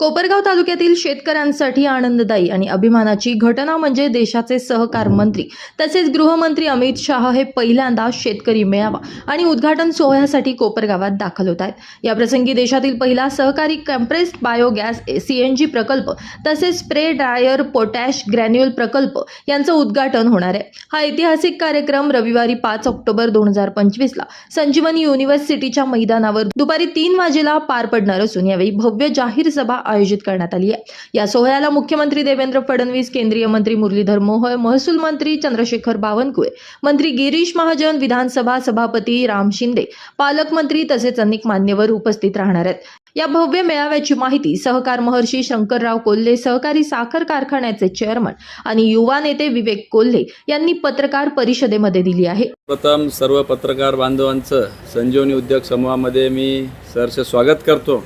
कोपरगाव तालुक्यातील शेतकऱ्यांसाठी आनंददायी आणि अभिमानाची घटना म्हणजे देशाचे सहकार मंत्री तसेच गृहमंत्री अमित शहा हे पहिल्यांदा शेतकरी मेळावा आणि उद्घाटन सोहळ्यासाठी कोपरगावात दाखल होत आहेत. या प्रसंगी देशातील पहिला सहकारी कम्प्रेस्ड बायोगॅस सीएनजी प्रकल्प तसेच स्प्रे ड्रायर पोटॅश ग्रॅन्युअल प्रकल्प यांचं उद्घाटन होणार आहे. हा ऐतिहासिक कार्यक्रम रविवारी पाच ऑक्टोबर दोन हजार पंचवीसला संजीवनी युनिव्हर्सिटीच्या मैदानावर दुपारी तीन वाजेला पार पडणार असून यावेळी भव्य जाहीर सभा आयोजित करण्यात आली आहे. या सोहळ्याला मुख्यमंत्री देवेंद्र फडणवीस केंद्रीय मंत्री मुरलीधर मोहोळ महसूल मंत्री चंद्रशेखर बावनकुळे मंत्री गिरीश महाजन विधानसभा सभापती राम शिंदे पालकमंत्री तसेच अनेक मान्यवर उपस्थित राहणार आहेत. या भव्य मेळाव्याची माहिती सहकार महर्षी शंकरराव कोल्हे सहकारी साखर कारखान्याचे चेअरमन आणि युवा नेते विवेक कोल्हे यांनी पत्रकार परिषदेमध्ये दिली आहे. प्रथम सर्व पत्रकार बांधवांचं संजीवनी उद्योग समूहामध्ये मी सरसे स्वागत करतो.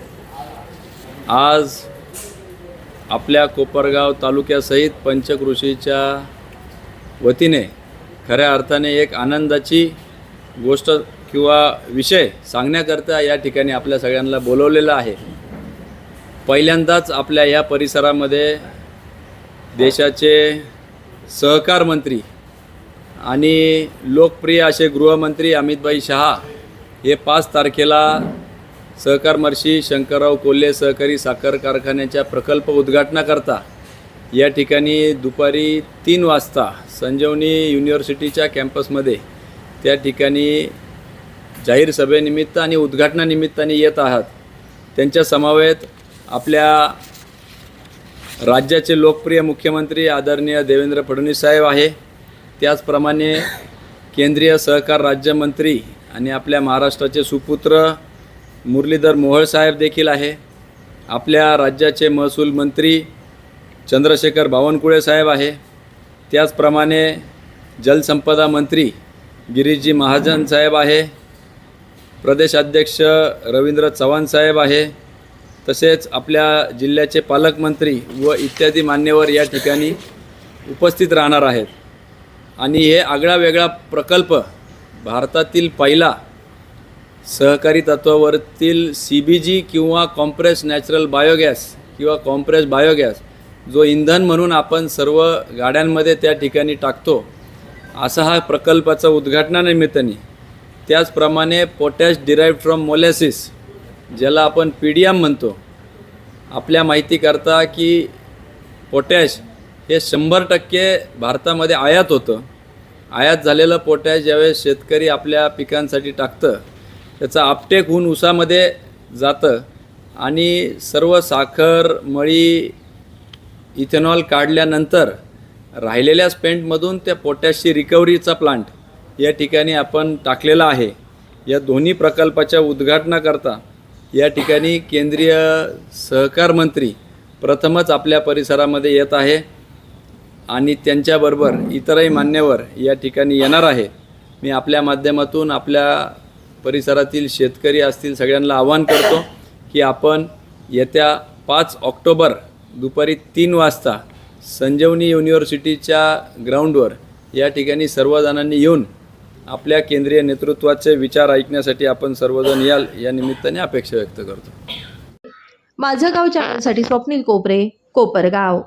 आज आपल्या कोपरगाव तालुक्यासहित पंचकृषीच्या वतीने खऱ्या अर्थाने एक आनंदाची गोष्ट किंवा विषय सांगण्याकरता या ठिकाणी आपल्या सगळ्यांना बोलवलेलं आहे. पहिल्यांदाच आपल्या या परिसरामध्ये देशाचे सहकार मंत्री आणि लोकप्रिय असे गृहमंत्री अमितभाई शहा हे पाच तारखेला सहकार महर्षी शंकरराव कोल्हे सहकारी साखर कारखान्याच्या प्रकल्प उद्घाटनाकरता या ठिकाणी दुपारी तीन वाजता संजीवनी युनिव्हर्सिटीच्या कॅम्पसमध्ये त्या ठिकाणी जाहीर सभेनिमित्त आणि उद्घाटनानिमित्ताने येत आहात. त्यांच्या समवेत आपल्या राज्याचे लोकप्रिय मुख्यमंत्री आदरणीय देवेंद्र फडणवीस साहेब आहे. त्याचप्रमाणे केंद्रीय सहकार राज्यमंत्री आणि आपल्या महाराष्ट्राचे सुपुत्र मुरलीधर मोहोळ साहेब देखील आहे. आपल्या राज्याचे महसूल मंत्री चंद्रशेखर बावनकुळे साहेब आहे. त्याचप्रमाणे जलसंपदा मंत्री गिरीशजी महाजन साहेब आहे. प्रदेशाध्यक्ष रवींद्र चव्हाण साहेब आहे. तसेच आपल्या जिल्ह्याचे पालकमंत्री व इत्यादी मान्यवर या ठिकाणी उपस्थित राहणार आहेत. आणि हे आगळा वेगळा प्रकल्प भारतातील पहिला सहकारी तत्वावरतील सी बी जी किंवा कॉम्प्रेस नॅचरल बायोगॅस किंवा कॉम्प्रेस बायोगॅस जो इंधन म्हणून आपण सर्व गाड्यांमध्ये त्या ठिकाणी टाकतो असा हा प्रकल्पाचा उद्घाटनानिमित्ताने त्याचप्रमाणे पोटॅश डिराईव्ह फ्रॉम मोलॅसिस ज्याला आपण पी डी एम म्हणतो आपल्या माहितीकरता की पोटॅश हे शंभर टक्के भारतामध्ये आयात होतं. आयात झालेलं पोटॅश ज्यावेळेस शेतकरी आपल्या पिकांसाठी टाकतं त्याचं आपटेक होऊन ऊसामध्ये जातं. आणि सर्व साखर मळी इथेनॉल काढल्यानंतर राहिलेल्या स्पेंटमधून त्या पोटॅशची रिकव्हरीचा प्लांट या ठिकाणी आपण टाकलेला आहे. या दोन्ही प्रकल्पाच्या उद्घाटनाकरता या ठिकाणी केंद्रीय सहकार मंत्री प्रथमच आपल्या परिसरामध्ये येत आहे आणि त्यांच्याबरोबर इतरही मान्यवर या ठिकाणी येणार आहे मी आपल्या माध्यमातून आपल्या परिसरातील शेतकरी असतील सगळ्यांना आवाहन करतो की आपण येत्या पाच ऑक्टोबर दुपारी तीन वाजता संजीवनी युनिव्हर्सिटीच्या ग्राउंडवर या ठिकाणी सर्वजणांनी येऊन आपल्या केंद्रीय नेतृत्वाचे विचार ऐकण्यासाठी आपण सर्वजण याल या निमित्ताने अपेक्षा व्यक्त करतो. माझं गाव चॅनलसाठी स्वप्नील कोपरे कोपरगाव.